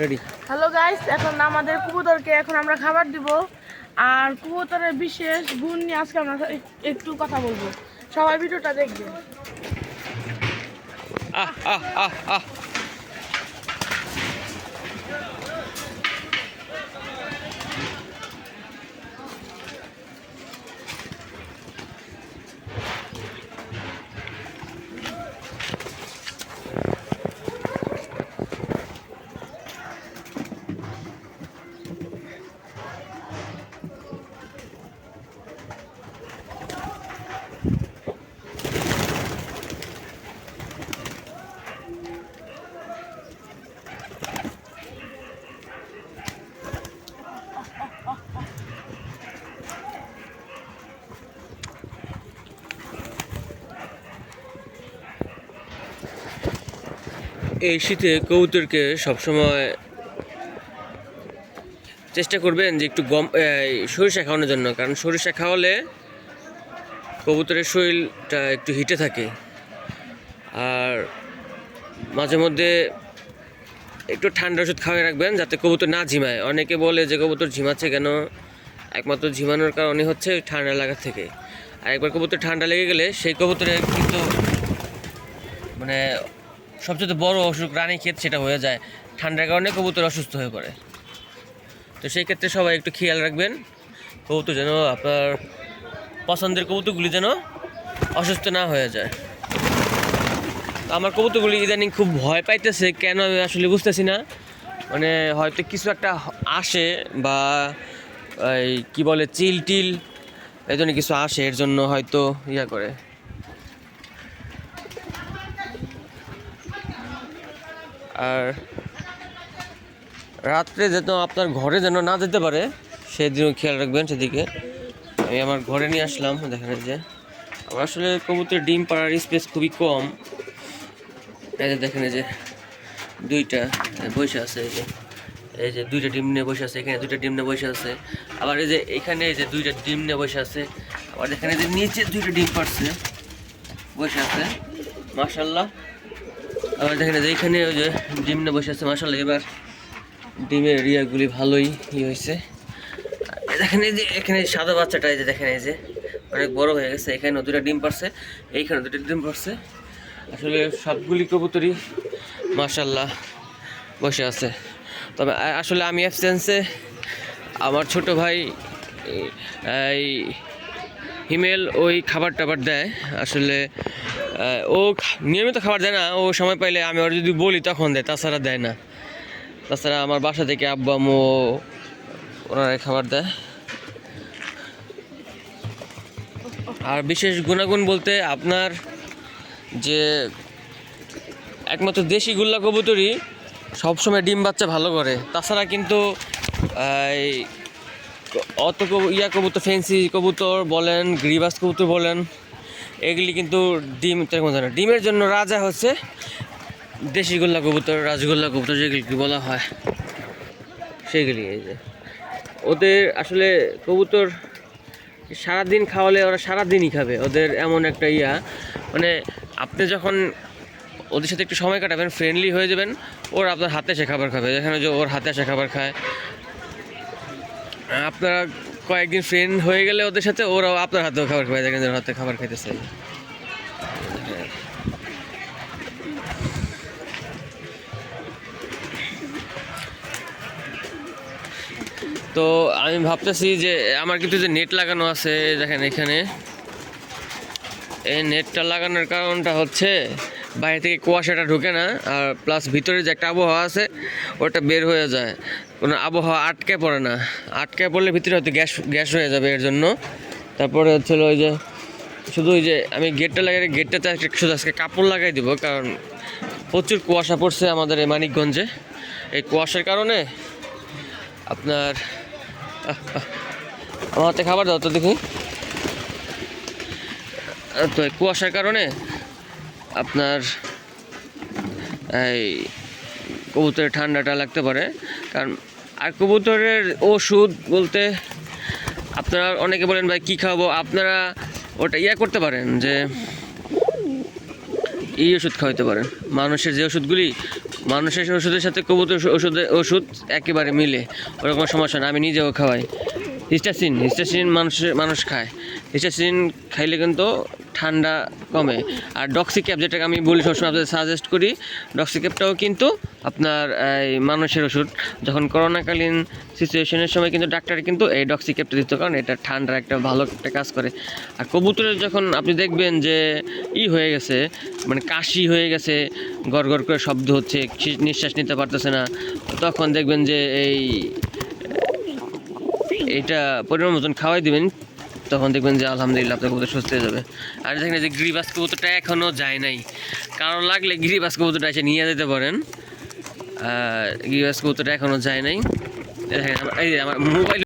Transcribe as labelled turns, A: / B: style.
A: Ready
B: hello guys এখন আমাদের কবুতরকে এখন আমরা খাবার দিব। আর কবুতরের বিশেষ গুণ নিয়ে আজকে আমরা একটু কথা বলব। সবাই ভিডিওটা দেখবে।
A: আহ আহ আহ আহ। এই শীতে কবুতরকে সবসময় চেষ্টা করবেন যে একটু গম সরিষা খাওয়ানোর জন্য। কারণ সরিষা খাওয়ালে কবুতরের শরীরটা একটু হিটে থাকে। আর মাঝে মধ্যে একটু ঠান্ডা ওষুধ খাওয়াই রাখবেন যাতে কবুতর না ঝিমায়। অনেকে বলে যে কবুতর ঝিমাচ্ছে কেন? একমাত্র ঝিমানোর কারণে হচ্ছে ঠান্ডা লাগা থেকে। আর একবার কবুতর ঠান্ডা লেগে গেলে সেই কবুতরে কিন্তু মানে সবচেয়ে বড় অসুখ রানী ক্ষেত সেটা হয়ে যায়। ঠান্ডার কারণে কবুতর অসুস্থ হয়ে পড়ে। তো সেই ক্ষেত্রে সবাই একটু খেয়াল রাখবেন, কবুতর যেন আপনার পছন্দের কবুতরগুলি যেন অসুস্থ না হয়ে যায়। আমার কবুতরগুলি ইদানিং খুব ভয় পাইতেছে, কেন আমি আসলে বুঝতেছি না। মানে হয়তো কিছু একটা আসে বা এই কি বলে চিল টিল এই জন্য কিছু আসে, এর জন্য হয়তো ইয়া করে। আর রাত্রে যেন আপনার ঘরে যেন না যেতে পারে, সেদিনও খেয়াল রাখবেন সেদিকে। আমি আমার ঘরে নিয়ে আসলাম দেখেন যে। আমার আসলে কবুতরের ডিম পাড়ার স্পেস খুবই কম। এই যে দেখেন, এই যে দুইটা বসে আছে, এই যে এই যে দুইটা ডিম নিয়ে বসে আছে, এখানে দুইটা ডিম নিয়ে বসে আছে। আবার এই যে এখানে এই যে দুইটা ডিম নিয়ে বসে আছে, আবার এখানে যে নিচে দুইটা ডিম পাড়ছে, বসে আছে। মাশাল্লাহ আবার দেখেন এই যে এখানে ওই যে ডিম নিয়ে বসে আছে মাশাল্লাহ এবার ডিমের রিয়াগুলি ভালোই ই হয়েছে। দেখেন এই যে এখানে সাদা বাচ্চাটা, এই যে দেখেন এই যে অনেক বড় হয়ে গেছে এখানে দুটো ডিম পারছে এইখানে দুটো ডিম পারছে। আসলে সবগুলি কবুতরই মাশাল্লাহ বসে আছে। তবে আসলে আমি অ্যাবসেন্সে আমার ছোট ভাই, এই হিমেল ওই খাবার টাবার দেয়। আসলে ও নিয়মিত খাবার দেয় না, ও সময় পাইলে আমি ওর যদি বলি তখন দেয়, তাছাড়া দেয় না। তাছাড়া আমার বাসা থেকে আব্বা আম্মু ওনারাই খাবার দেয়। আর বিশেষ গুণাগুণ বলতে আপনার যে একমাত্র দেশি গুল্লা কবুতরই সবসময় ডিম বাচ্চা ভালো করে। তাছাড়া কিন্তু অত ইয়া কবুতর ফেন্সি কবুতর বলেন, গ্রিবাস কবুতর বলেন, এগুলি কিন্তু ডিম তেমন ডিমের জন্য রাজা হচ্ছে দেশি গোল্লা কবুতর, রাজগোল্লা কবুতর যেগুলি বলা হয়। সেগুলি, এই যে। ওদের আসলে কবুতর সারাদিন খাওয়ালে ওরা সারাদিনই খাবে, ওদের এমন একটা ইয়া। মানে আপনি যখন ওদের সাথে একটু সময় কাটাবেন ফ্রেন্ডলি হয়ে যাবেন, ওর আপনার হাতে এসে খাবার খাবে, যেখানে যে ওর হাতে এসে খাবার খায়। আপনারা কয়েকদিন ফ্রেন্ড হয়ে গেলে ওদের সাথে ওরাও আপনার হাতেও খাবার খাবে দেখেন হাতে খাবার খাইতেছে। তো আমি ভাবতেছি যে আমার কিন্তু যে নেট লাগানো আছে, দেখেন এখানে। এই নেটটা লাগানোর কারণটা হচ্ছে বাইরে থেকে কুয়াশাটা ঢুকে না, আর প্লাস ভিতরে যে একটা আবহাওয়া আছে, ওটা বের হয়ে যায়। কোনো আবহাওয়া আটকে পড়ে না। আটকে পড়লে ভিতরে হয়তো গ্যাস গ্যাস হয়ে যাবে এর জন্য। তারপরে হচ্ছে ওই যে, শুধু ওই যে আমি গেটটা লাগাই গেটটাতে শুধু আজকে কাপড় লাগাই দিব, কারণ প্রচুর কুয়াশা পড়ছে আমাদের এই মানিকগঞ্জে। এই কুয়াশার কারণে আপনার আমার হাতে খাবার দাও তো দেখি। তো কুয়াশার কারণে আপনার এই কবুতরের ঠান্ডাটা লাগতে পারে। কারণ, আর কবুতরের ওষুধ বলতে আপনারা অনেকে বলেন, ভাই, কী খাব আপনারা ওটা ইয়া করতে পারেন যে, এই ওষুধ খাওয়াইতে পারেন। মানুষের যে ওষুধগুলি, মানুষের ওষুধের সাথে কবুতর ওষুধে, ওষুধ একেবারে মিলে। ওরকম সমস্যা না, আমি নিজেও খাওয়াই। হিস্টাসিন হিস্টাসিন মানুষের মানুষ খায়। হিস্টাসিন খাইলে কিন্তু ঠান্ডা কমে। আর ডক্সি ক্যাপ যেটাকে আমি বলি সবসময় আপনাদের সাজেস্ট করি ডক্সি ক্যাপটাও কিন্তু আপনার, এই মানুষের ওষুধ। যখন করোনাকালীন সিচুয়েশনের সময় কিন্তু ডাক্তার কিন্তু এই ডক্সি ক্যাপটা দিত, কারণ এটা ঠান্ডার একটা ভালো একটা কাজ করে। আর কবুতরের যখন আপনি দেখবেন যে ই হয়ে গেছে মানে কাশি হয়ে গেছে গড় করে শব্দ হচ্ছে, নিঃশ্বাস নিতে পারতেছে না, তখন দেখবেন যে এই এটা পরিমাণ মতন খাওয়াই দিবেন, তখন দেখবেন যে আলহামদুলিল্লাহ আপনার কবুতর সুস্থ হয়ে যাবে। আর দেখেন যে গিরিবাস কবুতরটা এখনও যায় নাই। কারণ লাগলে গিরিবাস কবুতরটা এসে নিয়ে যেতে পারেন। গিরিবাস কবুতরটা এখনও যায় নাই। দেখেন, এই আমার মোবাইল